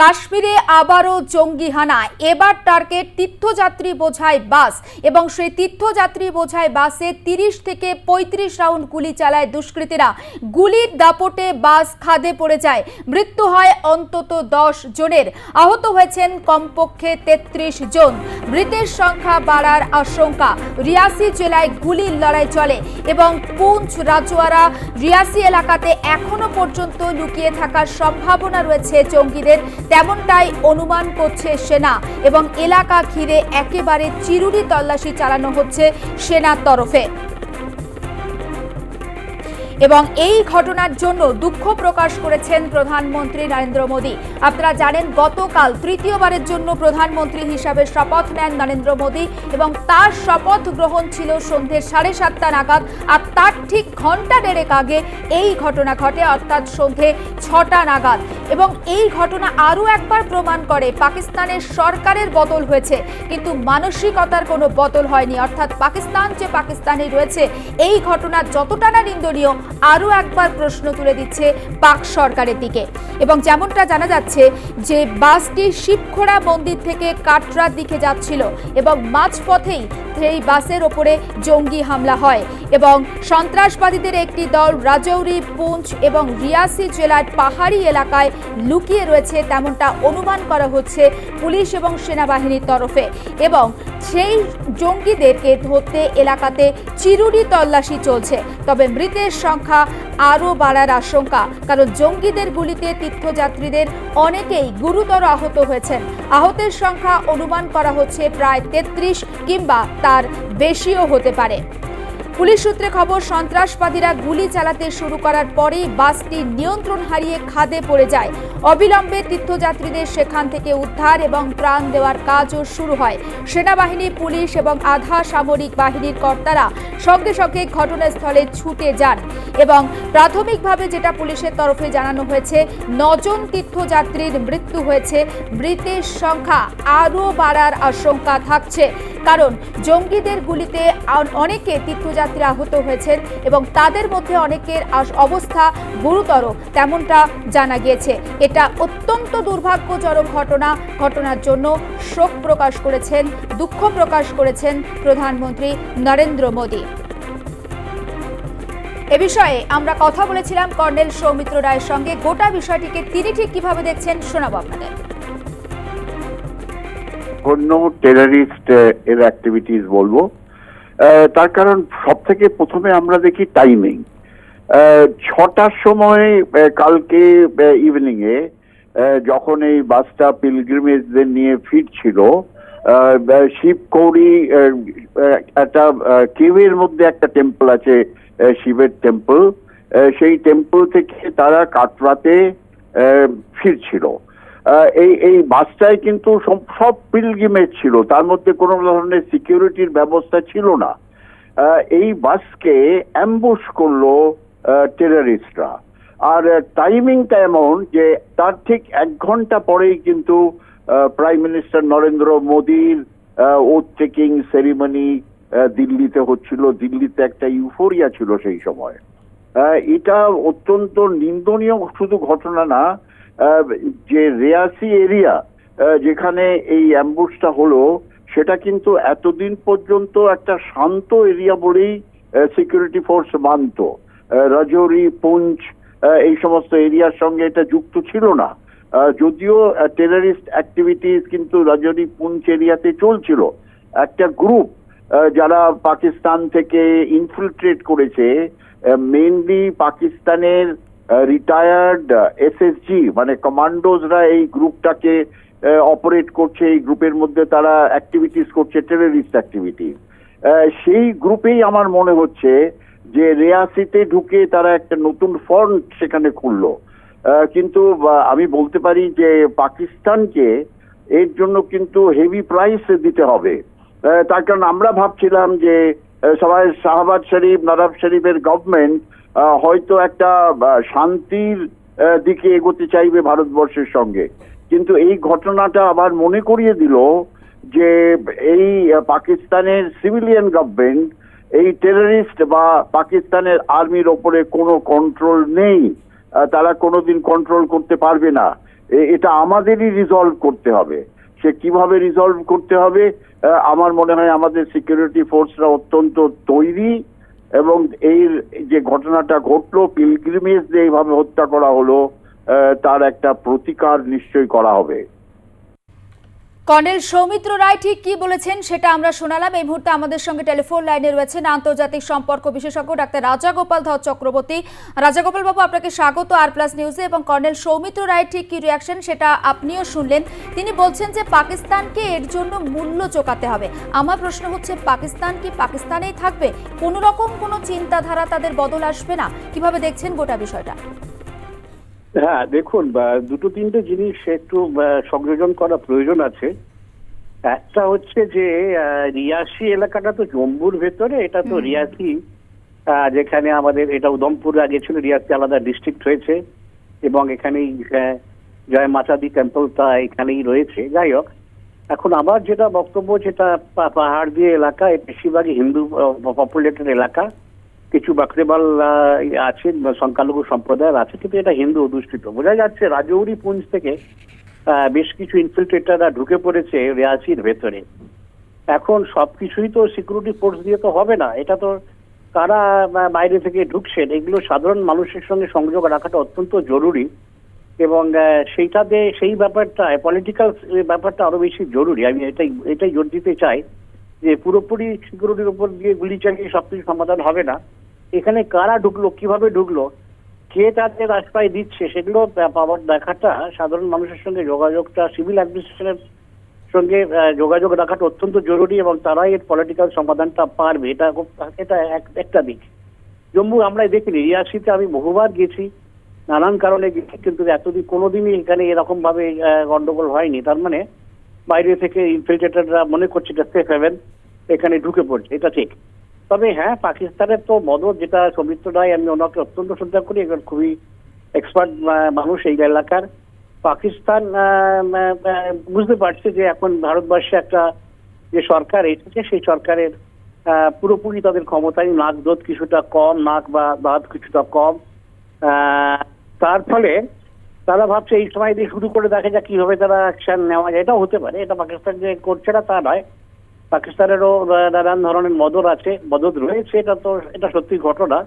কাশ্মীরে আবারও জঙ্গি হানা এবার টার্গেট তীর্থযাত্রী বোঝায় বাস এবং সেই তীর্থযাত্রী বোঝায় বাসে তিরিশ থেকে পঁয়ত্রিশ রাউন্ড গুলি চালায় দুষ্কৃতীরা। গুলির দাপটে বাস খাদে পড়ে যায়। মৃত্যু হয় অন্তত দশ জনের। আহত হয়েছেন কমপক্ষে তেত্রিশ জন। মৃতের সংখ্যা বাড়ার আশঙ্কা। রিয়াসি জেলায় গুলির লড়াই চলে এবং পুঞ্চ রাজওয়ারা রিয়াসি এলাকাতে এখনও পর্যন্ত লুকিয়ে থাকার সম্ভাবনা রয়েছে জঙ্গিদের। তেমনটাই অনুমান করছে সেনা এবং এলাকা ঘিরে একেবারে চিরুরি তল্লাশি চালানো হচ্ছে সেনার তরফে। এবং এই ঘটনার জন্য দুঃখ প্রকাশ করেছেন প্রধানমন্ত্রী নরেন্দ্র মোদী। আপনারা জানেন, গতকাল তৃতীয়বারের জন্য প্রধানমন্ত্রী হিসাবে শপথ নেন নরেন্দ্র মোদী এবং তার শপথ গ্রহণ ছিল সন্ধ্যে সাড়ে সাতটা নাগাদ আর তার ঠিক ঘণ্টা দেড়েক আগে এই ঘটনা ঘটে, অর্থাৎ সন্ধ্যে ছটা নাগাদ। এবং এই ঘটনা আরও একবার প্রমাণ করে পাকিস্তানের সরকারের বদল হয়েছে। কিন্তু মানসিকতার কোনো বদল হয়নি। অর্থাৎ পাকিস্তান যে পাকিস্তানে রয়েছে, এই ঘটনা যতটা না নিন্দনীয়, আরও একবার প্রশ্ন তুলে দিচ্ছে পাক সরকারের দিকে। এবং যেমনটা জানা যাচ্ছে যে বাসটি শিবখোড়া মন্দির থেকে কাটরার দিকে যাচ্ছিল এবং মাঝপথেই সেই বাসের ওপরে জঙ্গি হামলা হয় এবং সন্ত্রাসবাদীদের একটি দল রাজৌরি, পুঞ্চ এবং রিয়াসি জেলার পাহাড়ি এলাকায় লুকিয়ে রয়েছে তেমনটা অনুমান করা হচ্ছে পুলিশ এবং সেনাবাহিনীর তরফে। এবং সেই জঙ্গিদেরকে ধরতে এলাকাতে চিরুরি তল্লাশি চলছে। তবে মৃতের সংখ্যা আরও বাড়ার আশঙ্কা, কারণ জঙ্গিদের গুলিতে তীর্থযাত্রীদের অনেকেই গুরুতর আহত হয়েছেন। আহতের সংখ্যা অনুমান করা হচ্ছে প্রায় তেত্রিশ কিংবা তার বেশিও হতে পারে। পুলিশ সূত্রে খবর, সন্ত্রাসবাদীরা গুলি চালাতে শুরু করার পরেই বাসটি নিয়ন্ত্রণ হারিয়ে খাদে পড়ে যায়। অবিলম্বে তীর্থযাত্রীদের সেখান থেকে উদ্ধার এবং প্রাণ দেওয়ার কাজও শুরু হয়। সেনাবাহিনী, পুলিশ এবং আধা সামরিক বাহিনীর কর্তারা সঙ্গে সঙ্গে ঘটনাস্থলে ছুটে যান এবং প্রাথমিকভাবে যেটা পুলিশের তরফে জানানো হয়েছে, নজন তীর্থযাত্রীর মৃত্যু হয়েছে। মৃতের সংখ্যা আরও বাড়ার আশঙ্কা থাকছে। কারণ জঙ্গিদের গুলিতে অনেকে তীর্থযাত্রী আহত হয়েছেন এবং তাদের মধ্যে অনেকের অবস্থা গুরুতর, তেমনটা জানা গিয়েছে। এটা অত্যন্ত দুর্ভাগ্যজনক ঘটনা। ঘটনার জন্য শোক প্রকাশ করেছেন, দুঃখ প্রকাশ করেছেন প্রধানমন্ত্রী নরেন্দ্র মোদী। এ বিষয়ে আমরা কথা বলেছিলাম কর্নেল সৌমিত্র রায়ের সঙ্গে। গোটা বিষয়টিকে তিনি ঠিক কীভাবে দেখছেন শোনাবো আপনাদের। জঘন্য টেরারিস্ট এর অ্যাক্টিভিটিস বলব। তার কারণ সব থেকে প্রথমে আমরা দেখি টাইমিং ছটার সময় কালকে ইভিনিং এ যখন এই বাসটা পিলগ্রিমেজদের নিয়ে ফিরছিল আহ, একটা কেভের মধ্যে একটা টেম্পল আছে শিবের টেম্পল সেই টেম্পল থেকে তারা কাটরাতে ফিরছিল। এই এই বাসটায় কিন্তু সব- পিলগ্রিমেজ ছিল। তার মধ্যে কোনো ধরনের সিকিউরিটির ব্যবস্থা ছিল না। এই বাসকে অ্যাম্বুশ করল টেরারিস্টরা আর টাইমিংটা এমন যে তার ঠিক এক ঘণ্টা পরেই কিন্তু প্রাইম মিনিস্টার নরেন্দ্র মোদীর ওথ টেকিং সেরিমনি দিল্লিতে হচ্ছিল। দিল্লিতে একটা ইউফোরিয়া ছিল সেই সময়। এটা অত্যন্ত নিন্দনীয় শুধু ঘটনা না যে রেয়াসি এরিয়া যেখানে এই অ্যাম্বুসটা হলো, সেটা কিন্তু এতদিন পর্যন্ত একটা শান্ত এরিয়া বলেই সিকিউরিটি ফোর্স মানত। রাজৌরি পুঞ্চ এই সমস্ত এরিয়ার সঙ্গে এটা যুক্ত ছিল না। যদিও টেরারিস্ট অ্যাক্টিভিটিস কিন্তু রাজৌরি পুঞ্চ এরিয়াতে চলছিল। একটা গ্রুপ যারা পাকিস্তান থেকে ইনফিল্ট্রেট করেছে মেইনলি পাকিস্তানের রিটায়ার্ড এসএসজি মানে কমান্ডোজরা এই গ্রুপটাকে অপারেট করছে, এই গ্রুপের মধ্যে তারা অ্যাক্টিভিটিস করছে টেররিস্ট অ্যাক্টিভিটি সেই গ্রুপেই আমার মনে হচ্ছে যে রেয়াসিতে ঢুকে তারা একটা নতুন ফ্রন্ট সেখানে খুললো। কিন্তু আমি বলতে পারি যে পাকিস্তানকে এর জন্য কিন্তু হেভি প্রাইস দিতে হবে। তার কারণ আমরা ভাবছিলাম যে সবাই শাহবাজ শরীফ, নবাব শরীফের গভর্নমেন্ট হয়তো একটা শান্তির দিকে এগোতে চাইবে ভারতবর্ষের সঙ্গে। কিন্তু এই ঘটনাটা আবার মনে করিয়ে দিল যে এই পাকিস্তানের সিভিলিয়ান গভর্নমেন্ট এই টেররিস্ট বা পাকিস্তানের আর্মির ওপরে কোনো কন্ট্রোল নেই। তারা কোনোদিন কন্ট্রোল করতে পারবে না। এটা আমাদেরই রিজলভ করতে হবে। সে কীভাবে রিজলভ করতে হবে? আমার মনে হয় আমাদের সিকিউরিটি ফোর্সরা অত্যন্ত তৈরি। এবং এই যে ঘটনাটা ঘটলো পিলগ্রিমেজ এইভাবে হত্যা করা হলো তার একটা প্রতিকার নিশ্চয়ই করা হবে। কর্নেল সৌমিত্র রায় ঠিক কি বলেছেন সেটা আমরা শোনালাম। এই মুহূর্তে আমাদের সঙ্গে টেলিফোন লাইনে রয়েছেন আন্তর্জাতিক সম্পর্ক বিশেষজ্ঞ ডাক্তার রাজাগোপাল ধর চক্রবর্তী। রাজাগোপাল বাবু, আপনাকে স্বাগত আর প্লাস নিউজে এবং কর্নেল সৌমিত্র রায় ঠিক কি রিয়াকশন সেটা আপনিও শুনলেন। তিনি বলছেন যে পাকিস্তানকে এর জন্য মূল্য চোকাতে হবে। আমার প্রশ্ন হচ্ছে, পাকিস্তান কি পাকিস্তানেই থাকবে? কোনো রকম কোনো চিন্তাধারা তাদের বদল আসবে না। কীভাবে দেখছেন গোটা বিষয়টা? হ্যাঁ দেখুন দুটো তিনটে জিনিস একটু সংযোজন করা প্রয়োজন আছে। একটা হচ্ছে যে রিয়াসি এলাকাটা তো জম্বুর ভেতরে এটা তো রিয়াসি যেখানে আমাদের এটা উদমপুর আগে ছিল রিয়াসি আলাদা ডিস্ট্রিক্ট হয়েছে এবং এখানেই জয় মাতাদি টেম্পলটা এখানেই রয়েছে। যাই হোক এখন আমার যেটা বক্তব্য যেটা পাহাড় দিয়ে এলাকা বেশিরভাগই হিন্দু পপুলেটেড এলাকা। কিছু বাকরেবাল আছে সংখ্যালঘু সম্প্রদায়ের আছে, কিন্তু এটা হিন্দু অধিষ্ঠিত। বোঝা যাচ্ছে রাজৌরি পুঞ্জ থেকে বেশ কিছু ইনফিল্ট্রেটাররা ঢুকে পড়েছে রিয়াসির ভেতরে। এখন সবকিছুই তো সিকিউরিটি ফোর্স দিয়ে তো হবে না। এটা তো কারা বাইরে থেকে ঢুকছেন, এগুলো সাধারণ মানুষের সঙ্গে সংযোগ রাখাটা অত্যন্ত জরুরি। এবং সেইটাতে সেই ব্যাপারটা পলিটিক্যাল ব্যাপারটা আরও বেশি জরুরি। আমি এটাই এটাই জোর দিতে চাই যে পুরোপুরি সিকিউরিটির উপর দিয়ে গুলি চালিয়ে সবকিছু সমাধান হবে না। এখানে কারা ঢুকলো, কীভাবে ঢুকলো, কে তাদের আশ্রয় দিচ্ছে, সেগুলো পাওয়ার দেখাটা সাধারণ মানুষের সঙ্গে যোগাযোগটা, সিভিল অ্যাডমিনিস্ট্রেশনের সঙ্গে যোগাযোগ রাখাটা অত্যন্ত জরুরি এবং তারাই এর পলিটিক্যাল সমাধানটা পারবে। এটা এটা এক- একটা দিক। জম্মু আমরা দেখিনি, রিয়াসিতে আমি বহুবার গেছি, নানান কারণে গেছি, কিন্তু এতদিন কোনোদিনই এখানে এরকম ভাবে গন্ডগোল হয়নি। তার মানে বাইরে থেকে ইনফিল্ট্রেটাররা মনে করছে এটা সেফ হেভেন এখানে ঢুকে পড়ছে, এটা ঠিক। তবে হ্যাঁ পাকিস্তানের তো মদত যেটা সৌমিত্র রায়, আমি ওনাকে অত্যন্ত শ্রদ্ধা করি, একজন খুবই এক্সপার্ট মানুষ এই এলাকার। পাকিস্তান বুঝতে পারছে যে এখন ভারতবর্ষে একটা যে সরকার এসেছে, সেই সরকারের পুরোপুরি তাদের ক্ষমতায় নাক দোধ কিছুটা কম, নাক বা দাঁত কিছুটা কম। তার ফলে তারা ভাবছে এই সময় দিয়ে শুরু করে দেখা যাক কীভাবে তারা অ্যাকশন নেওয়া যায়। এটাও হতে পারে, এটা পাকিস্তান যে করছে না তা নয়। পাকিস্তানেরও নানান ধরনের মদত আছে মদত রয়েছে এটা তো এটা সত্যি ঘটনা।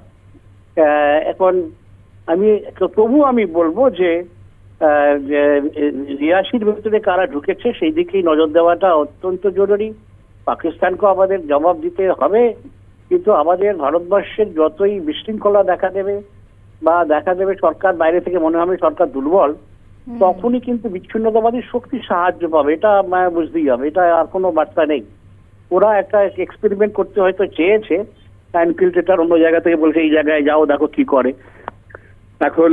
এখন আমি তবু আমি বলব যে রিয়াসির ভিতরে কারা ঢুকেছে সেই দিকেই নজর দেওয়াটা অত্যন্ত জরুরি। পাকিস্তানকেও আমাদের জবাব দিতে হবে কিন্তু আমাদের ভারতবর্ষের যতই বিশৃঙ্খলা দেখা দেবে বা দেখা দেবে সরকার বাইরে থেকে মনে হবে সরকার দুর্বল তখনই কিন্তু বিচ্ছিন্নতাবাদী শক্তি সাহায্য পাবে। এটা বুঝতেই হবে এটা আর কোনো বার্তা নেই। ওরা একটা এক্সপেরিমেন্ট করতে হয়তো চেয়েছে ইনফিল্ট্রেটার অন্য জায়গা থেকে বলছে এই জায়গায় যাও দেখো কি করে। এখন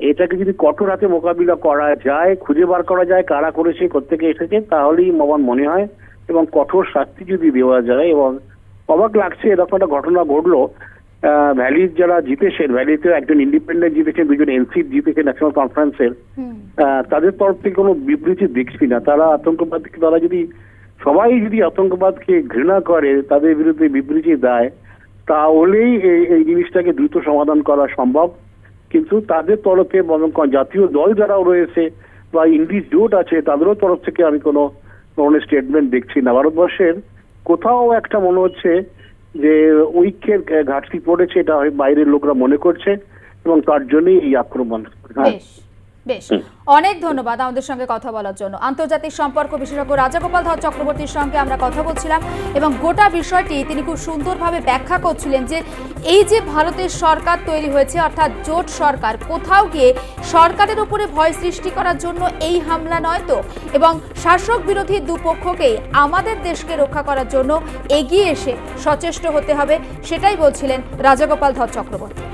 এটাকে যদি কঠোর হাতে মোকাবিলা করা যায় খুঁজে বার করা যায় কারা করেছে কোথেকে এসেছে তাহলেই আমার মনে হয় এবং কঠোর শাস্তি যদি দেওয়া যায় এবং অবাক লাগছে এরকম একটা ঘটনা ঘটলো। আহ, ভ্যালির যারা জিতেছেন ভ্যালিতে একজন ইন্ডিপেন্ডেন্ট জিতেছেন দুজন এনসিপ জিতেছে ন্যাশনাল কনফারেন্সের আহ, তাদের তরফ থেকে কোনো বিবৃতি দেখছি না। তারা আতঙ্কবাদকে তারা যদি সবাই যদি আতঙ্কবাদকে ঘৃণা করে, তাদের বিরুদ্ধে বিবৃতি দেয়, তাহলেই এই জিনিসটাকে দ্রুত সমাধান করা সম্ভব। কিন্তু তাদের তরফে বরং জাতীয় দল যারাও রয়েছে বা ইংলিশ জোট আছে, তাদেরও তরফ থেকে আমি কোনো ধরনের স্টেটমেন্ট দেখছি না। ভারতবর্ষের কোথাও একটা মনে হচ্ছে যে ঐক্যের ঘাটতি পড়েছে, এটা বাইরের লোকরা মনে করছে, এবং তার জন্যই এই আক্রমণ। হ্যাঁ। বেশ। অনেক ধন্যবাদ আমাদের সঙ্গে কথা বলার জন্য। আন্তর্জাতিক সম্পর্ক বিশেষজ্ঞ রাজাগোপাল ধর চক্রবর্তীর সঙ্গে আমরা কথা বলছিলাম এবং গোটা বিষয়টি তিনি খুব সুন্দরভাবে ব্যাখ্যা করছিলেন যে এই যে ভারতের সরকার তৈরি হয়েছে অর্থাৎ জোট সরকার কোথাও গিয়ে সরকারের উপরে ভয় সৃষ্টি করার জন্য এই হামলা নয় তো? এবং শাসক বিরোধী দুপক্ষকেই আমাদের দেশকে রক্ষা করার জন্য এগিয়ে এসে সচেষ্ট হতে হবে সেটাই বলছিলেন রাজাগোপাল ধর চক্রবর্তী।